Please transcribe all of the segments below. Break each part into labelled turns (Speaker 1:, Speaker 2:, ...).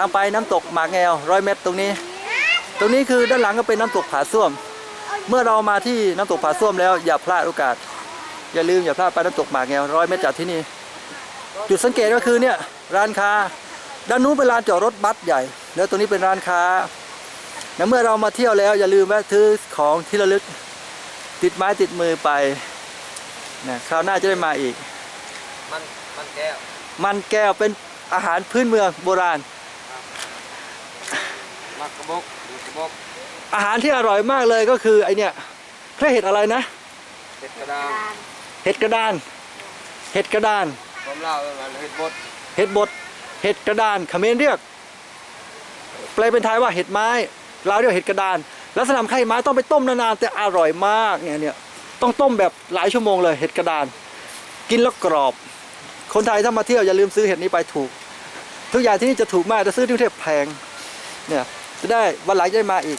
Speaker 1: างไปน้ำตกหมากแงวร้อยเมตรตรงนี้ ตรงนี้คือด้านหลังก็เป็นน้ำตกผาส้วม เมื่อเรามาที่น้ำตกผาส้วมแล้วอย่าพลาดโอกาส อย่าลืมอย่าพลาดไปน้ำตกหมากแงวร้อยเมตรจากที่นี่ จุดสังเกตก็คือเนี่ยร้านค้า ด้านนู้นเป็นลานจอดรถบัสใหญ่ แล้วตรงนี้เป็นร้านค้าแล้วเมื่อเรามาเที่ยวแล้วอย่าลืมแวะซื้อของที่ระลึกติดไม้ติดมือไปนะคราวหน้าจะได้มาอีก
Speaker 2: มันมันแก้ว
Speaker 1: มันแก้วเป็นอาหารพื้นเมืองโบราณ
Speaker 2: มั กกระบกมักกระบก
Speaker 1: อาหารที่อร่อยมากเลยก็คือไอเนี่ยเรียกเห็ดอะไรนะ
Speaker 2: เห็ดกระดาน
Speaker 1: เห็ดกระดานเห็ดกระดาน
Speaker 2: ผมเล่าเรื่องอะไรเห็ดบด
Speaker 1: เห็ดบดเห็ดกระดานเขมรเรียกแปลเป็นไทยว่าเห็ดไม้เราวเรียกเห็ดกระดาน ลักษณะไข่ไม้ต้องไปต้มนานๆแต่อร่อยมากเนี่ยเนี่ยต้องต้มแบบหลายชั่วโมงเลยเห็ดกระดาน กินแล้วกรอบ คนไทยถ้ามาเที่ยวอย่าลืมซื้อเห็ดนี้ไปถูก ทุกอย่างที่นี่จะถูกมากแต่ซื้อที่กรุงเทพแพงเนี่ย จะได้วันหลังจะได้มาอีก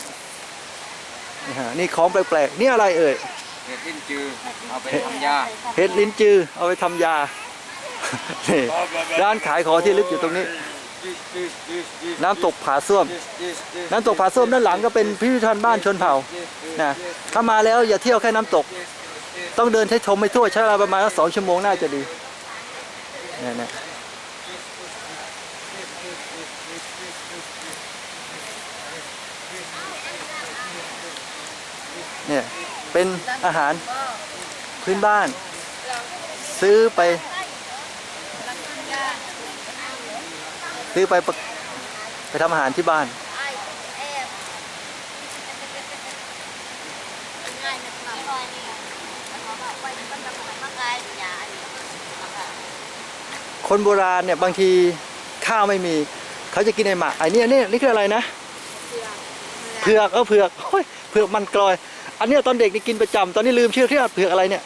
Speaker 1: นี่ฮะนี่ของแปลกๆนี่อะไรเอ่ย
Speaker 2: เห็ดลิ้นจือเอาไปทำยา
Speaker 1: เห็ดลิ้นจือเอาไปทำยา นี่ร้านขายของที่ลึกอยู่ตรงนี้ น้ำตกผาส้วม น้ำตกผาส้วมด้านหลังก็เป็นพิพิธภัณฑ์บ้านชนเผ่านะถ้ามาแล้วอย่าเที่ยวแค่น้ำตก ต้องเดินให้ชมไม่ทั่วใช้เวลาประมาณสักสองชั่วโมงน่าจะดีเนี่ยเนี่ย เนี่ยเป็นอาหารพื้นบ้าน ซื้อไป ซื้อไปไปทำอาหารที่บ้าน คนโบราณเนี่ยบางทีข้าวไม่มี เขาจะกินไอหมากไอเนี่ยเนี่ยนี่คืออะไรนะเผือกเออเผือกโอ้ยเผือกมันกลอย อันเนี้ยตอนเด็กนี่กินประจำตอนนี้ลืมชื่อที่เผือกอะไรเนี่ย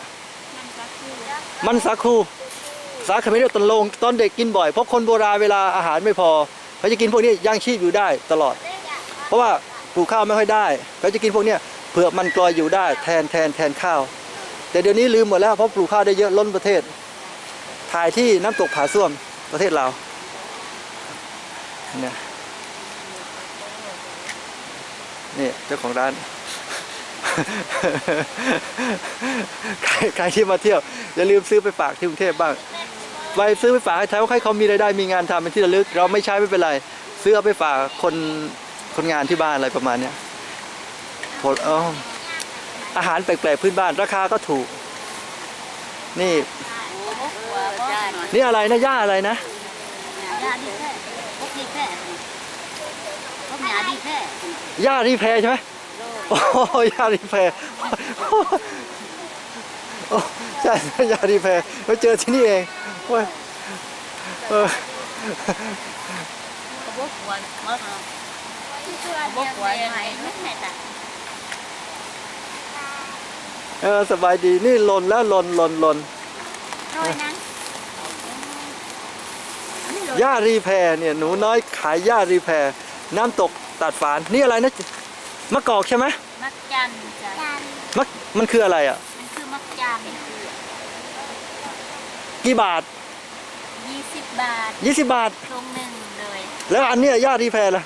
Speaker 1: มันสาคู สาคูไม่เรียกตนลงตอนเด็กกินบ่อยเพราะคนโบราณเวลาอาหารไม่พอเขาจะกินพวกนี้ย่างชีพอยู่ได้ตลอด เพราะว่าปลูกข้าวไม่ค่อยได้เขาจะกินพวกเนี้ยเผือกมันกลอยอยู่ได้แทนแทนแทนข้าว แต่เดี๋ยวนี้ลืมหมดแล้วเพราะปลูกข้าวได้เยอะล้นประเทศ ถ่ายที่น้ำตกผาส้วมประเทศเราเนี่ยนี่เจ้าของร้าน ใครใครที่มาเที่ยว อย่าลืมซื้อไปฝากที่กรุงเทพบ้างไปซื้อไปฝากให้ไทยว่าให้เขามีรายได้มีงานทำเป็นที่ระลึก เราไม่ใช้ไม่เป็นไร ซื้อเอาไปฝากคนคนงานที่บ้านอะไรประมาณเนี้ยผลเอออาหารแปลกๆพื้นบ้านราคาก็ถูก นี่ นี่อะไรนะย่าอะไรนะย่ารีแพรใช่ไหม โอ้ย่ารีแพรโอ้ใช่ย่ารีแพรไปเจอที่นี่เองโอ้ยเออเออสบายดีนี่หล่นแล้วหล่นหล่นหล่นย่ารีแพรเนี่ยหนูน้อยขายย่ารีแพรน้ำตกตัดฝานนี่อะไรนะ มะกอกใช่ไหม
Speaker 3: มักจันจ้ะ
Speaker 1: มะมันคืออะไรอะ
Speaker 3: มันคือมักจัน
Speaker 1: กี่บาท
Speaker 3: ยี่สิบบาท
Speaker 1: 20 บาท
Speaker 3: ตรงหนึ่งเลย
Speaker 1: แล้วอันเนี้ยย่ารีแพรล่ะ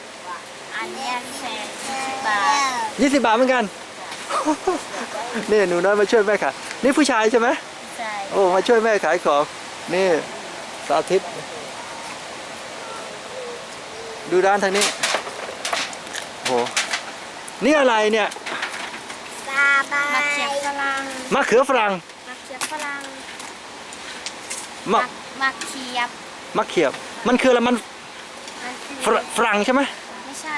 Speaker 3: อันเนี้ยแพงยี่สิบบาท
Speaker 1: 20 บาทเหมือนกัน นี่หนูน้อยมาช่วยแม่ขายนี่ผู้ชายใช่ไหม
Speaker 3: ใช่
Speaker 1: โอ้มาช่วยแม่ขายของ นี่สาธิต ดูร้านทางนี้โห นี่อะไรเนี่ย
Speaker 3: ซาบายมักเชียบฝรั่ง
Speaker 1: มะเขือฝรั่ง
Speaker 3: มักเชียบฝรั่ง
Speaker 1: มะ
Speaker 3: มักเชียบ
Speaker 1: มะเขียบ มันคืออะไรมัน
Speaker 3: มันคือ
Speaker 1: ฝรฝรั่งใช่ไหม
Speaker 3: ไม่ใช่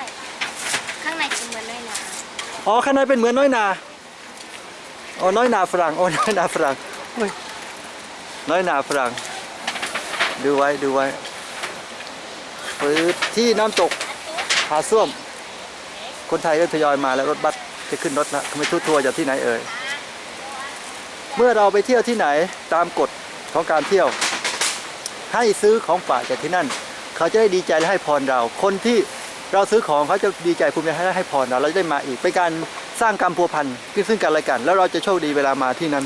Speaker 3: ข้างในเป็นเหมือนน้อยหนา
Speaker 1: อ๋อข้างในเป็นเหมือนน้อยนาอ๋อน้อยนาฝรั่งอ๋อน้อยนาฝรั่งเฮ้ยน้อยนาฝรั่งดูไว้ดูไว้ปืดที่น้ำตกผาส้วม คนไทยก็ทยอยมาแล้วรถบัสจะขึ้นรถแล้วไม่ทุทัวร์จากที่ไหนเอ่ยเมื่อเราไปเที่ยวที่ไหนตามกฎของการเที่ยว ให้ซื้อของฝากจากที่นั่น เขาจะได้ดีใจและให้พรเรา คนที่เราซื้อของเขาจะดีใจภูมิใจให้ให้พรเราเราจะได้มาอีกเป็นการสร้างกรรมพัวพันซึ่งกันและกัน แล้วเราจะโชคดีเวลามาที่นั้น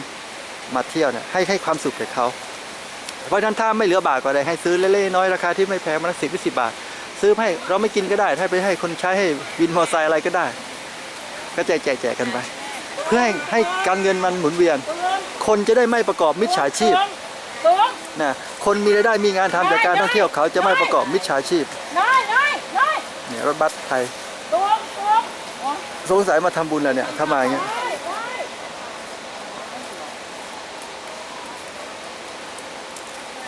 Speaker 1: มาเที่ยวเนี่ยให้ให้ความสุขแก่เขาเพราะฉะนั้นถ้าไม่เหลือบาทก็ได้ให้ซื้อเล่ๆน้อยราคาที่ไม่แพงมันสิบหรือสิบบาท ซื้อให้เราไม่กินก็ได้ ถ้าไปให้คนใช้ให้วินมอเตอร์ไซค์อะไรก็ได้ ก็แจกแจกแจกกันไป เพื่อให้ให้การเงินมันหมุนเวียน คนจะได้ไม่ประกอบมิจฉาชีพนะคนมีรายได้มีงานทำจากการท่องเที่ยวเขาจะไม่ประกอบมิจฉาชีพ
Speaker 4: น้อยน้อยน้อย
Speaker 1: เนี่ยรถบัสไทยสงสัยมาทำบุญแล้วเนี่ยถ้ามาอย่างเงี้ย
Speaker 4: ได้ได้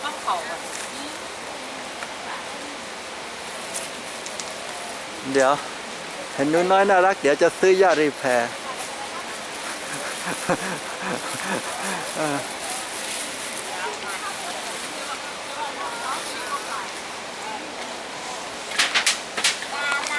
Speaker 4: ต้อง เดี๋
Speaker 1: ยว เห็นหนูน้อยน่ารัก เดี๋ยวจะซื้อยารีแพร